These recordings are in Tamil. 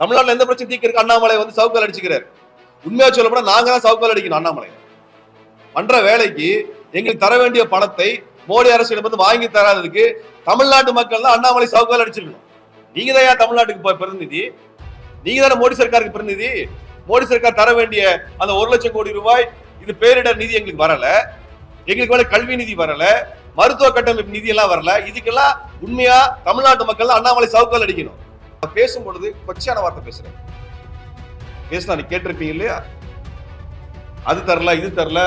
தமிழ்நாட்டில் எந்த பிரச்சனை தீர்க்கறதுக்கு அண்ணாமலை வந்து சவுக்கால் அடிச்சுக்கிறாரு. உண்மையா சொல்லப்போனா நாங்க தான் சவுக்கால் அடிக்கணும் அண்ணாமலை. பண்ற வேலைக்கு எங்களுக்கு தர வேண்டிய பணத்தை மோடி அரசிடமிருந்து வாங்கி தராததுக்கு தமிழ்நாட்டு மக்கள் தான் அண்ணாமலை சவுக்கால் அடிச்சிருக்கணும். நீங்க தான் ஏன் தமிழ்நாட்டுக்கு பிரதிநிதி? நீங்க தானே மோடி சர்க்காருக்கு பிரதிநிதி? மோடி சர்க்கார் தர வேண்டிய அந்த ஒரு லட்சம் கோடி ரூபாய் இது பேரிடர் நிதி எங்களுக்கு வரல. எங்களுக்கு வேலை கல்வி நிதி வரல. மருத்துவ கட்டமைப்பு நிதி எல்லாம் வரல. இதுக்கெல்லாம் உண்மையா தமிழ்நாட்டு மக்கள் அண்ணாமலை சவுக்கால் அடிக்கணும். பேசும் பொழுது கொச்சையான வார்த்தை பேசுறேன். பேசினா நீ கேட்டிருப்பீங்க இல்லையா? அது தரல இது தரல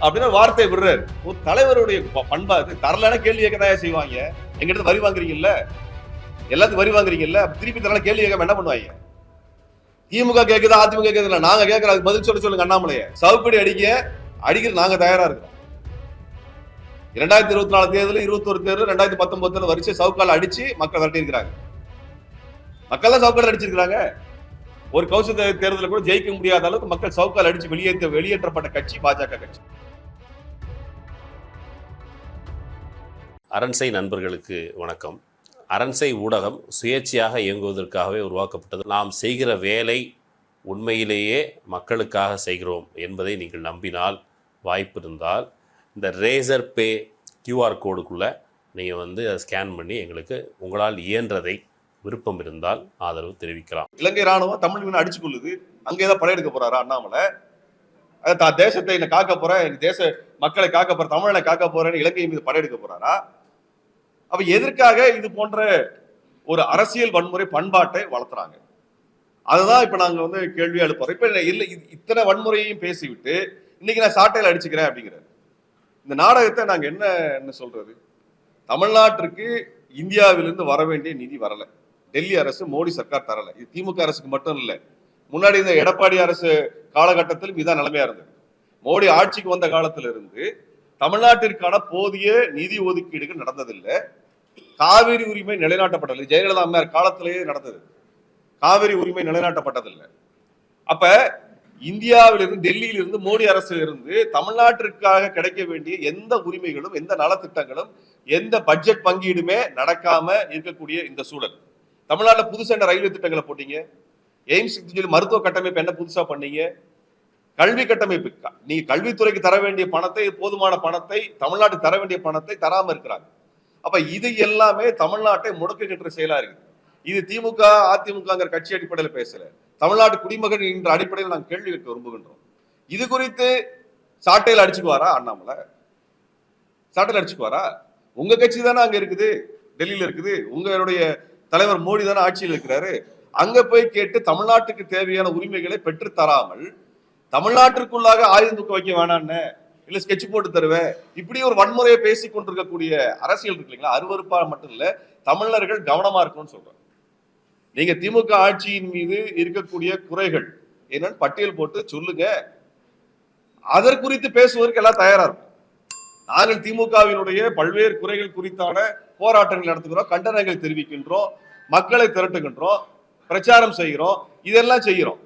அப்படின்னு வார்த்தை வார்த்தையை விடுறாரு. ஒரு தலைவருடைய பண்பா இது தரலன்னா கேள்வி கேட்க செய்வாங்க. எங்கிட்ட வரி வாங்குறீங்கல்ல? எல்லாத்துக்கும் வரி வாங்குறீங்கல்ல? திருப்பி தரல கேள்வி கேட்காம என்ன பண்ணுவாங்க? திமுக கேக்குதா அதிமுக கேட்குதுல நாங்க கேட்கற அதுக்கு பதில் சொல்ல சொல்லுங்க அண்ணாமலைய. சவுப்படி அடிக்க அடிக்கிறது நாங்க தயாரா இருக்கிறோம். இரண்டாயிரத்தி இருபத்தி நாலு தேர்தல் இருபத்தொரு தேர்தல் ரெண்டாயிரத்தி பத்தொன்பது வரிசை சவுக்கால் அடிச்சு மக்கள் விரட்டி இருக்கிறாங்க. மக்கள் தான் சவுக்கால் அடிச்சிருக்கிறாங்க. ஒரு கௌசல் தேர்தலில் கூட ஜெயிக்க முடியாத அளவுக்கு மக்கள் சவுக்கால் அடிச்சு வெளியேற்ற வெளியேற்றப்பட்ட கட்சி பாஜக கட்சி. அரண்சை நண்பர்களுக்கு வணக்கம். அரண்சை ஊடகம் சுயேட்சையாக இயங்குவதற்காகவே உருவாக்கப்பட்டது. நாம் செய்கிற வேலை உண்மையிலேயே மக்களுக்காக செய்கிறோம் என்பதை நீங்கள் நம்பினால் வாய்ப்பு இருந்தால் இந்த ரேசர் பே கியூஆர் கோடுக்குள்ளே நீங்கள் வந்து அதை ஸ்கேன் பண்ணி எங்களுக்கு உங்களால் இயன்றதை விருப்பம் இருந்தால் ஆதரவு தெரிவிக்கலாம். இலங்கை ராணுவம் தமிழ் மீன் அடிச்சு கொள்ளுது அங்கே ஏதோ படையெடுக்க போறாரா அண்ணாமலை? அது தா- தேசத்தை என்னை காக்க போறேன் எங்க தேச மக்களை காக்க போற தமிழனை காக்க போறேன்னு இலங்கை மீது படையெடுக்க போறாரா? அப்ப எதற்காக இது போன்ற ஒரு அரசியல் வன்முறை பண்பாட்டை வளர்த்துறாங்க? அதுதான் இப்ப நாங்க வந்து கேள்வி எழுப்புறோம். இப்ப இல்லை இத்தனை வன்முறையையும் பேசிவிட்டு இன்னைக்கு நான் சாட்டையில் அடிச்சுக்கிறேன் அப்படிங்கிறாரு. இந்த நாடகத்தை நாங்க என்ன என்ன சொல்றது? தமிழ்நாட்டிற்கு இந்தியாவிலிருந்து வர வேண்டிய நிதி வரலை. டெல்லி அரசு மோடி சர்க்கார் தரல. இது திமுக அரசுக்கு மட்டும் இல்லை. முன்னாடி இந்த எடப்பாடி அரசு காலகட்டத்திலும் இதான் நிலைமையா இருந்தது. மோடி ஆட்சிக்கு வந்த காலத்திலிருந்து தமிழ்நாட்டிற்கான போதிய நிதி ஒதுக்கீடுகள் நடந்ததில்லை. காவிரி உரிமை நிலைநாட்டப்பட்டதில்லை ஜெயலலிதா அம்மையார் காலத்திலேயே நடந்தது. காவிரி உரிமை நிலைநாட்டப்பட்டதில்லை. அப்ப இந்தியாவிலிருந்து டெல்லியிலிருந்து மோடி அரசில் இருந்து தமிழ்நாட்டிற்காக கிடைக்க வேண்டிய எந்த உரிமைகளும் எந்த நலத்திட்டங்களும் எந்த பட்ஜெட் பங்கீடுமே நடக்காம இருக்கக்கூடிய இந்த சூழல். தமிழ்நாட்டில் புதுசாக என்ன ரயில்வே திட்டங்களை போட்டீங்க? எய்ம்ஸ் சொல்லி மருத்துவ கட்டமைப்பு என்ன புதுசாக பண்ணீங்க? கல்வி கட்டமைப்பு நீ கல்வித்துறைக்கு தர வேண்டிய பணத்தை போதுமான பணத்தை தமிழ்நாட்டுக்கு தர வேண்டிய பணத்தை தராமல் இருக்கிறாங்க. அப்ப இது எல்லாமே தமிழ்நாட்டை முடக்குகின்ற செயலா இருக்குது. இது திமுக அதிமுகங்கிற கட்சி அடிப்படையில் பேசல. தமிழ்நாட்டு குடிமகன் என்ற அடிப்படையில் நாங்கள் கேள்வி கேட்க விரும்புகின்றோம். இது குறித்து சாட்டையில் அடிச்சுக்குவாரா அண்ணாமலை? சாட்டையில் அடிச்சுக்குவாரா? உங்க கட்சி தானே அங்க இருக்குது டெல்லியில இருக்குது. உங்களுடைய தலைவர் மோடி தானே ஆட்சியில் இருக்கிறாரு. அங்க போய் கேட்டு தமிழ்நாட்டுக்கு தேவையான உரிமைகளை பெற்று தராமல் தமிழ்நாட்டிற்குள்ளாக ஆயுதம் தூக்க வைக்க வேணான்னு இல்ல ஸ்கெட்ச் போட்டு தருவேன் இப்படி ஒரு வன்முறையை பேசி கொண்டிருக்கக்கூடிய அரசியல் இருக்கு இல்லைங்களா? அருவறுப்பா மட்டும் இல்ல தமிழர்கள் கவனமா இருக்கணும்னு சொல்றேன் நீங்க திமுக ஆட்சியின் மீது இருக்கக்கூடிய குறைகள் என்னன்னு பட்டியல் போட்டு சொல்லுங்க. அதற்குறித்து பேசுவதற்கு எல்லாம் தயாரா இருக்கும் நாங்கள் திமுகவினுடைய பல்வேறு குறைகள் குறித்தான போராட்டங்கள் நடத்துகிறோம் கண்டனங்கள் தெரிவிக்கின்றோம் மக்களை திரட்டுகின்றோம் பிரச்சாரம் செய்கிறோம் இதெல்லாம் செய்கிறோம்.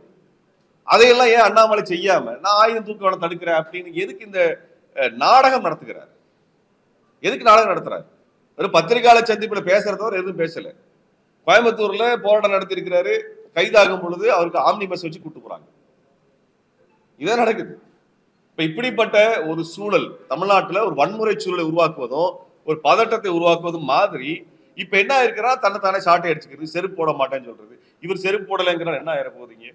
அதையெல்லாம் ஏன் அண்ணாமலை செய்யாம நான் ஆயுதம் தூக்க வேணாம் தடுக்கிறேன் அப்படின்னு எதுக்கு இந்த நாடகம் நடத்துகிறார்? எதுக்கு நாடகம் நடத்துறாரு? வெறும் பத்திரிகையாளர் சந்திப்பில் பேசுறதவர் எதுவும் பேசல. கோயம்புத்தூர்ல போராட்டம் நடத்திருக்கிறாரு கைதாகும் பொழுது அவருக்கு ஆம்னி பஸ் வச்சு கூட்டு போறாங்க. இதான் நடக்குது. இப்போ இப்படிப்பட்ட ஒரு சூழல் தமிழ்நாட்டுல ஒரு வன்முறை சூழலை உருவாக்குவதும் ஒரு பதட்டத்தை உருவாக்குவதும் மாதிரி இப்போ என்ன இருக்கிறா தன்னை தானே சாட்டை அடிச்சுக்கிறது செருப்பு போட மாட்டேன்னு சொல்றது. இவர் செருப்பு போடலைங்கிற என்ன ஆயிர போகுதுங்க?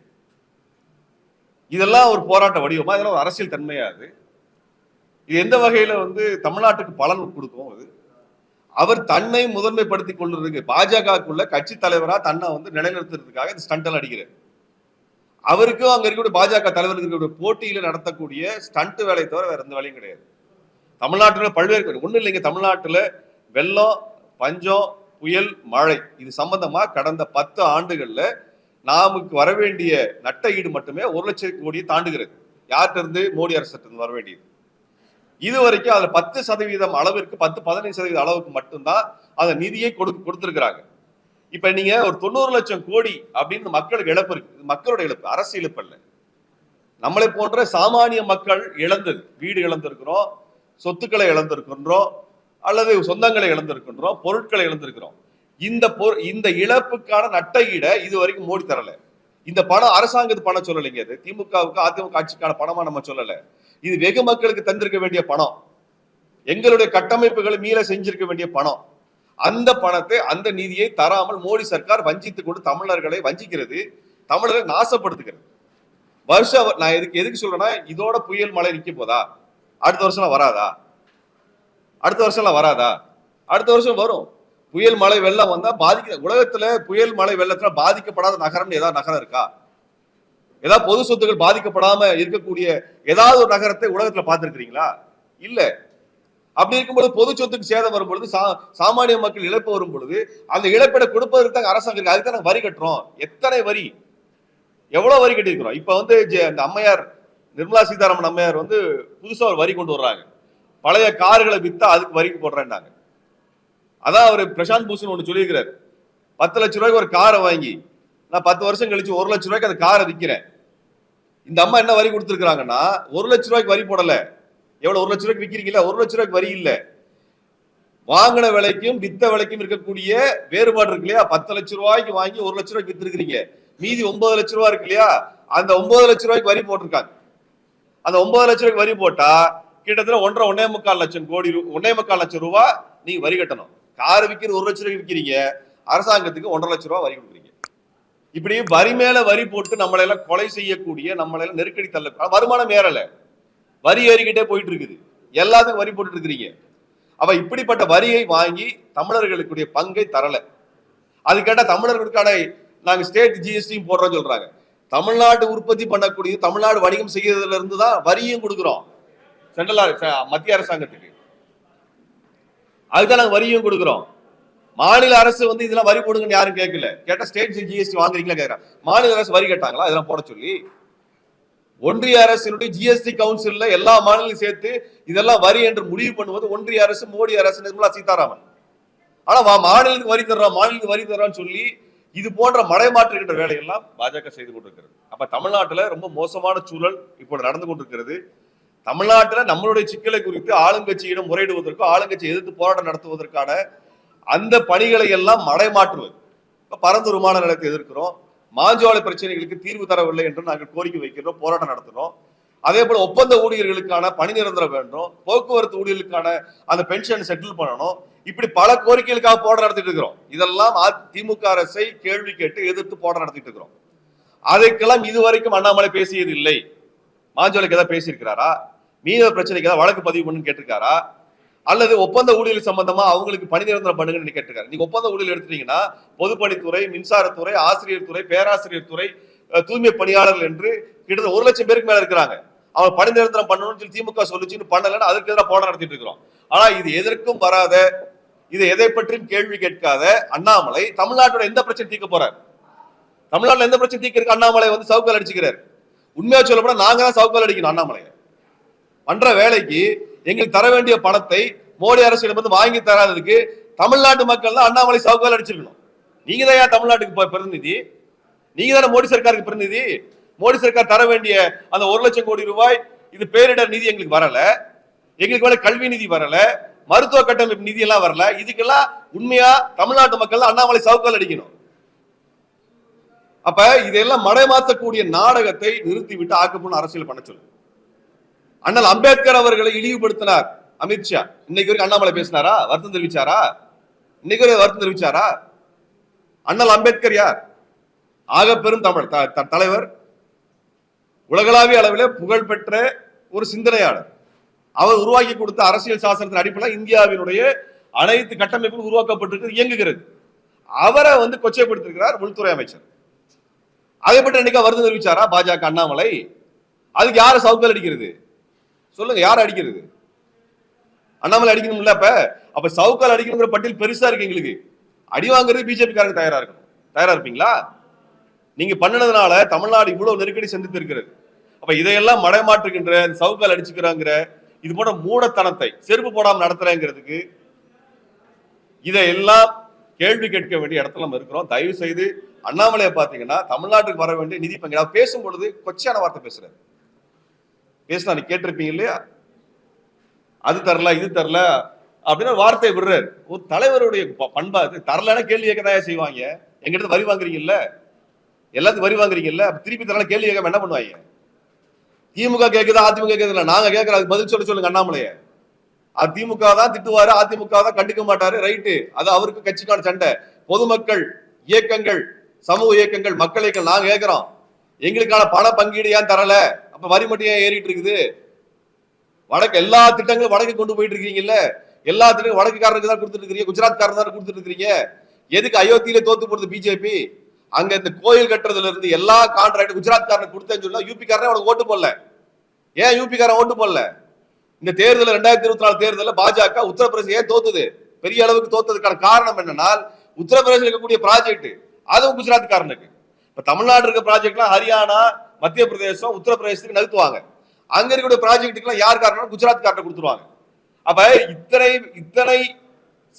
இதெல்லாம் ஒரு போராட்ட வடிவமா இதெல்லாம் ஒரு அரசியல் தன்மையா அது? இது எந்த வகையில வந்து தமிழ்நாட்டுக்கு பலன் கொடுக்கும் அது? அவர் தன்னை முதன்மைப்படுத்தி கொள்றதுக்கு பாஜகக்குள்ள கட்சி தலைவரா தன்னை வந்து நிலைநிறுத்துறதுக்காக இந்த ஸ்டண்டல் அடிக்கிறார். அவருக்கும் அங்க இருக்கக்கூடிய பாஜக தலைவருக்கு இருக்கக்கூடிய போட்டியில நடத்தக்கூடிய ஸ்டண்ட் வேலையை தவிர வேற எந்த வேலையும் கிடையாது. தமிழ்நாட்டுல பல்வேறு ஒன்றும் இல்லைங்க தமிழ்நாட்டுல வெள்ளம் பஞ்சம் புயல் மழை. இது சம்பந்தமா கடந்த பத்து ஆண்டுகள்ல நாமுக்கு வர வேண்டிய நட்ட ஈடு மட்டுமே ஒரு லட்சம் கோடியை தாண்டுகிறது. யார்கிட்ட இருந்து? மோடி அரசு வர வேண்டியது. இது வரைக்கும் அதுல பத்து சதவீதம் அளவிற்கு பத்து பதினைந்து சதவீத அளவுக்கு மட்டும்தான் அந்த நிதியை கொடு கொடுத்திருக்கிறாங்க. இப்ப நீங்க ஒரு தொண்ணூறு லட்சம் கோடி அப்படின்னு மக்களுக்கு இழப்பு இருக்கு. இது மக்களோட இழப்பு. அரசு இழப்பு அல்ல. நம்மளை போன்ற சாமானிய மக்கள் இழந்தது வீடு இழந்திருக்கிறோம் சொத்துக்களை இழந்திருக்கின்றோம் அல்லது சொந்தங்களை இழந்திருக்கின்றோம் பொருட்களை இழந்திருக்கிறோம். இந்த பொரு இந்த இழப்புக்கான நட்டையீடை இது வரைக்கும் மோடி தரல. இந்த பணம் அரசாங்கத்து பணம் சொல்லலைங்க அது திமுகவுக்கு அதிமுக ஆட்சிக்கான பணமா நம்ம சொல்லல. இது வெகு மக்களுக்கு தந்திருக்க வேண்டிய பணம். எங்களுடைய கட்டமைப்புகளை மீள செஞ்சிருக்க வேண்டிய பணம். அந்த பணத்தை அந்த நிதியை தராமல் மோடி சர்க்கார் வஞ்சித்து கொண்டு தமிழர்களை வஞ்சிக்கிறது தமிழரை நாசப்படுத்துகிறது. வருஷம் நான் எதுக்கு எதுக்கு சொல்றேன்னா இதோட புயல் மழை நிக்க போதா? அடுத்த வருஷம்லாம் வராதா? அடுத்த வருஷம்லாம் வராதா? அடுத்த வருஷம் வரும். புயல் மழை வெள்ளம் வந்தா பாதிக்க உலகத்துல புயல் மழை வெள்ளத்துல பாதிக்கப்படாத நகரம்னு ஏதாவது நகரம் இருக்கா? ஏதாவது பொது சொத்துக்கள் பாதிக்கப்படாம இருக்கக்கூடிய ஏதாவது ஒரு நகரத்தை உலகத்துல பார்த்துருக்கிறீங்களா? இல்லை. அப்படி இருக்கும்போது பொது சொத்துக்கு சேதம் வரும்பொழுது சா- சாமானிய மக்கள் இழப்பு வரும் பொழுது அந்த இழப்பீடை கொடுப்பதற்கு தான் அரசாங்கம் இருக்கு. அதுக்கு தான் வரி கட்டுறோம். எத்தனை வரி? எவ்வளோ வரி கட்டியிருக்கிறோம்? இப்போ வந்து ஜெ- அந்த அம்மையார் நிர்மலா சீதாராமன் அம்மையார் வந்து புதுசாக ஒரு வரி கொண்டு வர்றாங்க. பழைய கார்களை விற்றா அதுக்கு வரி போடுறேன்டாங்க அதான் அவர் பிரசாந்த் பூஷன் ஒன்று சொல்லியிருக்கிறார். பத்து லட்ச ரூபாய்க்கு ஒரு காரை வாங்கி நான் பத்து வருஷம் கழிச்சு ஒரு லட்ச ரூபாய்க்கு அந்த காரை விற்கிறேன் இந்த அம்மா என்ன வரி கொடுத்துருக்காங்கன்னா ஒரு லட்ச ரூபாய்க்கு வரி போடலை. எவ்வளவு ஒரு லட்ச ரூபாய்க்கு விற்கிறீங்களா ஒரு லட்ச ரூபாய்க்கு வரி இல்ல. வாங்கின விலைக்கும் வித்த விலைக்கும் இருக்கக்கூடிய வேறுபாடு இருக்கு இல்லையா? பத்து லட்ச ரூபாய்க்கு வாங்கி ஒரு லட்ச ரூபாய்க்கு வித்துருக்கீங்க மீதி ஒன்பது லட்ச ரூபா இருக்கு இல்லையா? அந்த ஒன்பது லட்ச ரூபாய்க்கு வரி போட்டிருக்காங்க. அந்த ஒன்பது லட்ச ரூபாய்க்கு வரி போட்டா கிட்டத்தட்ட ஒன்றரை ஒன்னே முக்கால் லட்சம் கோடி ரூ- ஒன்னே முக்கால் லட்சம் ரூபாய் நீங்க வரி கட்டணும். கார் விற்கிற ஒரு லட்ச ரூபாய்க்கு விற்கிறீங்க அரசாங்கத்துக்கு ஒன்றரை லட்ச ரூபா வரி கொடுக்குறீங்க. இப்படி வரி மேல வரி போட்டு நம்மளை எல்லாம் கொலை செய்யக்கூடிய நம்மளெல்லாம் நெருக்கடி தள்ள வருமானம் ஏறலை. வரி ஏறிக்கிட்டே போயிட்டு இருக்குது எல்லாத்துக்கும் வரி போட்டுட்டு இருக்கிறீங்க அவ இப்படிப்பட்ட வரியை வாங்கி தமிழர்களுக்குடைய பங்கை தரல. அது கேட்டா தமிழர்களுக்கான நாங்கள் ஸ்டேட் ஜிஎஸ்டியும் போடுறோம்னு சொல்றாங்க. தமிழ்நாடு உற்பத்தி பண்ணக்கூடிய தமிழ்நாடு வணிகம் செய்யறதுல இருந்து தான் வரியும் கொடுக்குறோம். சென்ட்ரல் மத்திய அரசாங்கத்துக்கு. அதுதான் நாங்கள் வரியும் கொடுக்குறோம். மாநில அரசு வந்து இதெல்லாம் வரி போடுங்கன்னு யாரும் கேட்கல. கேட்டா ஸ்டேட் ஜிஎஸ்டி வாங்குறீங்களா கேட்கறாங்க மாநில அரசு வரி கேட்டாங்களா? இதெல்லாம் போட சொல்லி. ஒன்றிய அரசினுடைய ஜிஎஸ்டி கவுன்சில்ல எல்லா மாநிலம் சேர்த்து இதெல்லாம் வரி என்று முடிவு பண்ணுவது ஒன்றிய அரசு மோடி அரசு நிர்மலா சீதாராமன். ஆனா மாநிலத்துக்கு வரி தர்றான் மாநிலத்துக்கு வரி தர்றான்னு சொல்லி இது போன்ற மடைமாற்றுகின்ற வேலையெல்லாம் பாஜக செய்து கொண்டிருக்கிறது. அப்ப தமிழ்நாட்டுல ரொம்ப மோசமான சூழல் இப்போ நடந்து கொண்டிருக்கிறது. தமிழ்நாட்டுல நம்மளுடைய சிக்கலை குறித்து ஆளுங்கட்சியிடம் முறையிடுவதற்கும் ஆளுங்கட்சி எதிர்த்து போராட்டம் நடத்துவதற்கான அந்த பணிகளை எல்லாம் மடைமாற்றுவது. இப்போ பரந்தூர் விமான நிலையத்தை எதிர்க்கிறோம். மாஞ்சோலை பிரச்சனைகளுக்கு தீர்வு தரவில்லை என்று நாங்கள் கோரிக்கை வைக்கிறோம் போராட்டம் நடத்துகிறோம் அதே போல ஒப்பந்த ஊழியர்களுக்கான பணி நிரந்தரம் வேண்டும். போக்குவரத்து ஊழியர்களுக்கான அந்த பென்ஷன் செட்டில் பண்ணணும். இப்படி பல கோரிக்கைகளுக்காக போராட்டம் நடத்திட்டு இருக்கிறோம். இதெல்லாம் அ- திமுக அரசை கேள்வி கேட்டு எதிர்த்து போராட்டம் நடத்திட்டு இருக்கிறோம். அதைக்கெல்லாம் இதுவரைக்கும் அண்ணாமலை பேசியது இல்லை மாஞ்சோலைக்கு ஏதாவது பேசியிருக்கிறாரா? மீனவர் பிரச்சனைக்கு ஏதாவது வழக்கு பதிவு பண்ணுன்னு கேட்டிருக்காரா? அல்லது ஒப்பந்த ஊழியர் சம்பந்தமா அவங்களுக்கு பணி நிரந்தரம் பண்ணுங்கன்னு கேட்டிருக்காரு. நீங்க ஒப்பந்த ஊழியர் எடுத்துட்டீங்கன்னா பொதுப்பணித்துறை மின்சாரத்துறை ஆசிரியர் துறை பேராசிரியர் துறை தூய்மை பணியாளர்கள் என்று கிட்டத்தட்ட ஒரு லட்சம் பேருக்கு மேல இருக்கிறாங்க. அவங்க பணி நிரந்தரம் பண்ணணும்னு சொல்லி திமுக சொல்லிச்சுன்னு பண்ணலன்னு அதுக்கு எதிராக போராட்டம் நடத்திட்டு இருக்கிறோம். ஆனா இது எதற்கும் வராத இது எதை பற்றியும் கேள்வி கேட்காத அண்ணாமலை தமிழ்நாட்டோட எந்த பிரச்சனை தீர்க்க போறார். தமிழ்நாட்டில் எந்த பிரச்சனை தீர்க்கறதுக்கு அண்ணாமலை வந்து சவுக்கால் அடிச்சுக்கிறார். உண்மையா சொல்லப்போனா நாங்க தான் சவுக்கால் அடிக்கணும் அண்ணாமலையை. பண்ற வேலைக்கு எங்களுக்கு தர வேண்டிய பணத்தை மோடி அரசிடமிருந்து வாங்கி தராததுக்கு தமிழ்நாட்டு மக்கள் தான் அண்ணாமலை சவுக்கால் அடிச்சிருக்கணும். நீங்க தான் ஏன் தமிழ்நாட்டுக்கு பிரதிநிதி? நீங்க தானே மோடி சர்க்காருக்கு பிரதிநிதி? மோடி சர்க்கார் தர வேண்டிய அந்த ஒரு லட்சம் கோடி ரூபாய் இது பேரிடர் நிதி எங்களுக்கு வரல. எங்களுக்கு வேலை கல்வி நிதி வரல. மருத்துவ கட்டமைப்பு நிதி எல்லாம் வரல. இதுக்கெல்லாம் உண்மையா தமிழ்நாட்டு மக்கள் அண்ணாமலை சவுக்கால் அடிக்கணும். அப்ப இதெல்லாம் மடைமாற்றக்கூடிய நாடகத்தை நிறுத்திவிட்டு ஆக்கப்பூர்ண அரசியல் பண்ண சொல்லுங்க. அண்ணல் அம்பேத்கர் அவர்களை இழிவுபடுத்தினார். அமித்ஷா இன்னைக்கு வரைக்கும் அண்ணாமலை பேசினாரா? வருத்தம் தெரிவிச்சாரா? இன்னைக்கு வரைக்கும் வருத்தம் தெரிவிச்சாரா? அண்ணல் அம்பேத்கர் யார்? ஆக பெரும் தமிழ் த- த- தலைவர். உலகளாவிய அளவில் புகழ்பெற்ற ஒரு சிந்தனையாளர். அவர் உருவாக்கி கொடுத்த அரசியல் சாசனத்தின் அடிப்படையில் இந்தியாவினுடைய அனைத்து கட்டமைப்பும் உருவாக்கப்பட்டிருக்கு இயங்குகிறது. அவரை வந்து கொச்சைப்படுத்திருக்கிறார் உள்துறை அமைச்சர். அதை பற்றி அன்னைக்கு வருத்தம் தெரிவிச்சாரா? பாஜக அண்ணாமலை? அதுக்கு யாரை சவுக்கல் அடிக்கிறது? சொல்லுங்க யார் அடிக்கிறது? அண்ணாமலை அடிக்கணும்ல அப்ப? அப்ப சவுக்கால் அடிக்கணுங்கிற பட்டியல் பெருசா இருக்கு எங்களுக்கு. அடி வாங்குறது பிஜேபி காரங்க தயாரா இருக்கணும். தயாரா இருப்பீங்களா? நீங்க பண்ணுனதுனால தமிழ்நாடு இவ்வளவு நெருக்கடி சந்தித்து இருக்கிறது. அப்ப இதையெல்லாம் மடைமாற்றுகின்ற சவுக்கால் அடிச்சுக்கிறாங்கிற இது போன்ற மூடத்தனத்தை செருப்பு போடாமல் நடத்துறேங்கிறதுக்கு இதையெல்லாம் கேள்வி கேட்க வேண்டிய இடத்துல நம்ம இருக்கிறோம். தயவு செய்து அண்ணாமலையை பாத்தீங்கன்னா தமிழ்நாட்டுக்கு வர வேண்டிய நிதி பங்கு பேசும் பொழுது கொச்சையான வார்த்தை பேசுறாரு. பேசினா கேட்டிருப்பீங்க இல்லையா? அது தரல இது தரல அப்படின்னு வார்த்தை விடுறாரு. ஒரு தலைவருடைய ப- பண்பா அது தரலன்னா கேள்வி கேட்க செய்வாங்க? எங்கிட்ட வரி வாங்குறீங்கல்ல? எல்லாத்துக்கும் வரி வாங்குறீங்கல்ல? திருப்பி தரல கேள்வி கேட்காம என்ன பண்ணுவாங்க? திமுக கேக்குதா அதிமுக கேட்குதுல நாங்க கேட்கற அதுக்கு பதில் சொல்ல சொல்லுங்க அண்ணாமலைய. அது திமுக தான் திட்டுவாரு அதிமுக தான் கண்டுக்க மாட்டாரு. ரைட்டு. அது அவருக்கு கட்சிக்கான சண்டை. பொதுமக்கள் இயக்கங்கள் சமூக இயக்கங்கள் மக்கள் இயக்கம் நாங்க கேட்கிறோம் எங்களுக்கான பண பங்கீடு ஏன் தரல? அப்ப வரி மட்டும் ஏன் ஏறிட்டு இருக்குது? வடக்கு எல்லா திட்டங்களும் வடக்கு கொண்டு போயிட்டு இருக்கீங்கல்ல எல்லா திட்டங்களும் வடக்குக்காரருக்கு தான் கொடுத்துட்டு இருக்கீங்க குஜராத்காரன் தான் கொடுத்துட்டு இருக்கீங்க எதுக்கு அயோத்தியில தோத்து போடுது பிஜேபி? அங்க இந்த கோயில் கட்டுறதுல இருந்து எல்லா கான்ட்ராக்ட் குஜராத்காரனுக்கு கொடுத்தேன்னு சொன்னா யூபி காரனே உனக்கு ஓட்டு போடல. ஏன் யூபி காரன் ஓட்டு போடல? இந்த தேர்தல் ரெண்டாயிரத்தி இருபத்தி நாலு தேர்தலில் பாஜக உத்தரப்பிரதேசம் ஏன் தோத்துது? பெரிய அளவுக்கு தோத்ததுக்கான காரணம் என்னன்னா உத்தரப்பிரதேசம் இருக்கக்கூடிய ப்ராஜெக்ட் அதுவும் குஜராத்காரனுக்கு. இப்ப தமிழ்நாடு இருக்க ப்ராஜெக்ட்லாம் ஹரியானா மத்திய பிரதேசம் உத்தரப்பிரதேசத்துக்கு நகர்த்துவாங்க. அங்க இருக்கக்கூடிய ப்ராஜெக்ட்டுக்கெல்லாம் யார் காரணம் குஜராத் காரனை கொடுத்துருவாங்க. அப்ப இத்தனை இத்தனை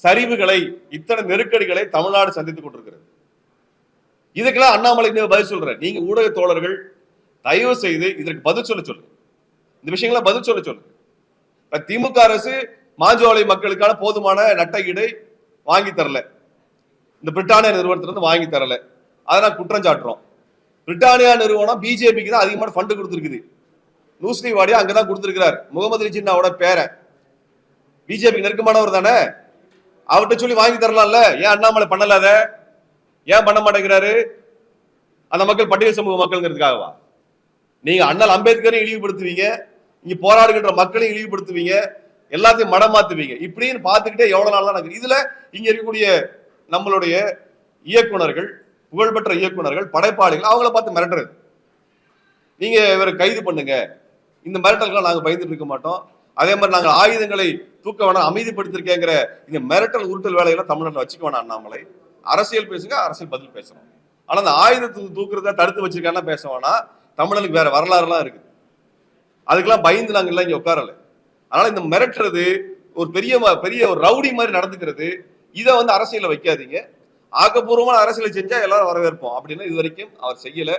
சரிவுகளை இத்தனை நெருக்கடிகளை தமிழ்நாடு சந்தித்துக் கொண்டிருக்கிறது. இதுக்கெல்லாம் அண்ணாமலை பதில் சொல்றேன் நீங்க ஊடக தோழர்கள் தயவு செய்து இதற்கு பதில் சொல்ல சொல்லுங்க. இந்த விஷயங்களை பதில் சொல்ல சொல்லுங்க. இப்ப திமுக அரசு மாஞ்சோலை மக்களுக்கான போதுமான நட்டகீடு வாங்கி தரல. இந்த பிரிட்டானிய நிறுவனத்திலிருந்து வாங்கி தரல. அதை நான் குற்றம் சாட்டுறோம். பிரிட்டானியா நிறுவனம் பிஜேபிக்கு தான் அதிகமான ஃபண்டு கொடுத்துருக்குது. நூஸ்லி வாடியா அங்கதான் கொடுத்துருக்கிறார். முகமது அலி ஜின்னாவோட பேரை பிஜேபி நெருக்கமானவர் தானே? அவர்கிட்ட சொல்லி வாங்கி தரலாம்ல. ஏன் அண்ணாமலை பண்ணலாத ஏன் பண்ண மாட்டேங்கிறாரு? அந்த மக்கள் பட்டியல் சமூக மக்கள்ங்கிறதுக்காகவா? நீங்க அண்ணல் அம்பேத்கரையும் இழிவுபடுத்துவீங்க. இங்க போராடுகின்ற மக்களையும் இழிவுபடுத்துவீங்க. எல்லாத்தையும் மடமாத்துவீங்க இப்படின்னு பார்த்துக்கிட்டே எவ்வளவு நாள் தான் நடக்குது. இதுல இங்க இருக்கக்கூடிய நம்மளுடைய இயக்குனர்கள் புகழ்பெற்ற இயக்குநர்கள் படைப்பாளிகள் அவங்கள பார்த்து மிரட்டுறது. நீங்க இவரை கைது பண்ணுங்க. இந்த மிரட்டல்கள் நாங்கள் பயந்துட்டு இருக்க மாட்டோம். அதே மாதிரி நாங்கள் ஆயுதங்களை தூக்க வேணாம் அமைதிப்படுத்திருக்கேங்கிற இந்த மிரட்டல் உருட்டல் வேலையெல்லாம் தமிழ்நாட்டில் வச்சுக்க வேணாம் அண்ணாமலை. அரசியல் பேசுங்க அரசியல் பதில் பேசணும். ஆனால் அந்த ஆயுதத்தை தூக்குறத தடுத்து வச்சிருக்காங்கன்னா பேச வேணாம். தமிழனுக்கு வேற வரலாறுலாம் இருக்குது அதுக்கெல்லாம் பயந்து நாங்கள் எல்லாம் இங்கே உட்காரல. அதனால இந்த மிரட்டுறது ஒரு பெரிய ம- பெரிய ஒரு ரவுடி மாதிரி நடந்துக்கிறது. இதை வந்து அரசியலில் வைக்காதீங்க. ஆக்கப்பூர்வமான அரசியலை செஞ்சா எல்லாரும் வரவேற்போம். அப்படின்னு இது வரைக்கும் அவர் செய்யல.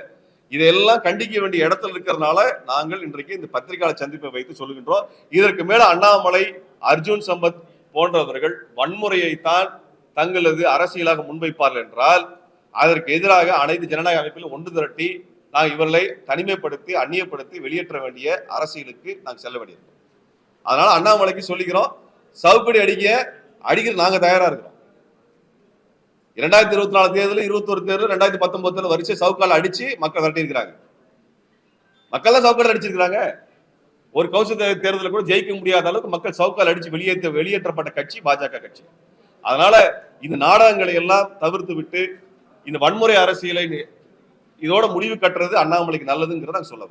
இதையெல்லாம் கண்டிக்க வேண்டிய இடத்துல இருக்கிறதுனால நாங்கள் இன்றைக்கு இந்த பத்திரிகையாளர் சந்திப்பை வைத்து சொல்லுகின்றோம். இதற்கு மேல அண்ணாமலை அர்ஜுன் சம்பத் போன்றவர்கள் வன்முறையைத்தான் தங்களது அரசியலாக முன்வைப்பார்கள் என்றால் அதற்கு எதிராக அனைத்து ஜனநாயக அமைப்பிலும் ஒன்று திரட்டி நாங்கள் இவர்களை தனிமைப்படுத்தி அந்நியப்படுத்தி வெளியேற்ற வேண்டிய அரசியலுக்கு நாங்கள் செல்ல வேண்டியிருக்கோம். அதனால அண்ணாமலைக்கு சொல்லிக்கிறோம். சவுப்படி அடிக்க அடிக்கிற நாங்கள் தயாராக இருக்கிறோம். இரண்டாயிரத்தி இருபத்தி நாலு தேர்தல் இருபத்தொரு தேர்தல் ரெண்டாயிரத்தி பத்தொன்பதுல வரிசை சவுக்கால் அடிச்சு மக்கள் விரட்டியிருக்கிறாங்க. மக்கள் தான் சவுக்கால் அடிச்சிருக்கிறாங்க. ஒரு கவுசல் தேர்தலில் கூட ஜெயிக்க முடியாத அளவுக்கு மக்கள் சவுக்கால் அடிச்சு வெளியேற்ற வெளியேற்றப்பட்ட கட்சி பாஜக கட்சி. அதனால இந்த நாடகங்களை எல்லாம் தவிர்த்து விட்டு இந்த வன்முறை அரசியலை இதோட முடிவு கட்டுறது அண்ணாமலைக்கு நல்லதுங்கிறத நான் சொல்ல